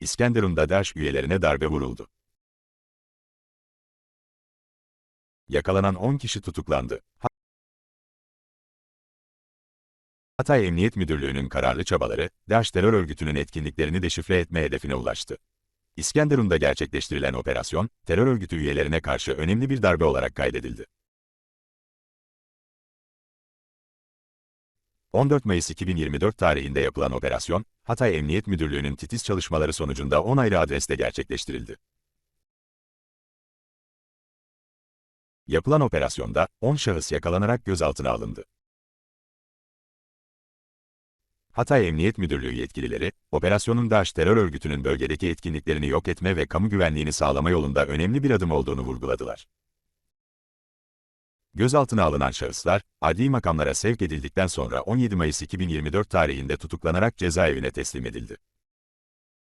İskenderun'da DAEŞ üyelerine darbe vuruldu. Yakalanan 10 kişi tutuklandı. Hatay Emniyet Müdürlüğü'nün kararlı çabaları, DAEŞ terör örgütünün etkinliklerini deşifre etme hedefine ulaştı. İskenderun'da gerçekleştirilen operasyon, terör örgütü üyelerine karşı önemli bir darbe olarak kaydedildi. 14 Mayıs 2024 tarihinde yapılan operasyon, Hatay Emniyet Müdürlüğü'nün titiz çalışmaları sonucunda 10 ayrı adreste gerçekleştirildi. Yapılan operasyonda 10 şahıs yakalanarak gözaltına alındı. Hatay Emniyet Müdürlüğü yetkilileri, operasyonun DAEŞ terör örgütünün bölgedeki etkinliklerini yok etme ve kamu güvenliğini sağlama yolunda önemli bir adım olduğunu vurguladılar. Gözaltına alınan şahıslar, adli makamlara sevk edildikten sonra 17 Mayıs 2024 tarihinde tutuklanarak cezaevine teslim edildi.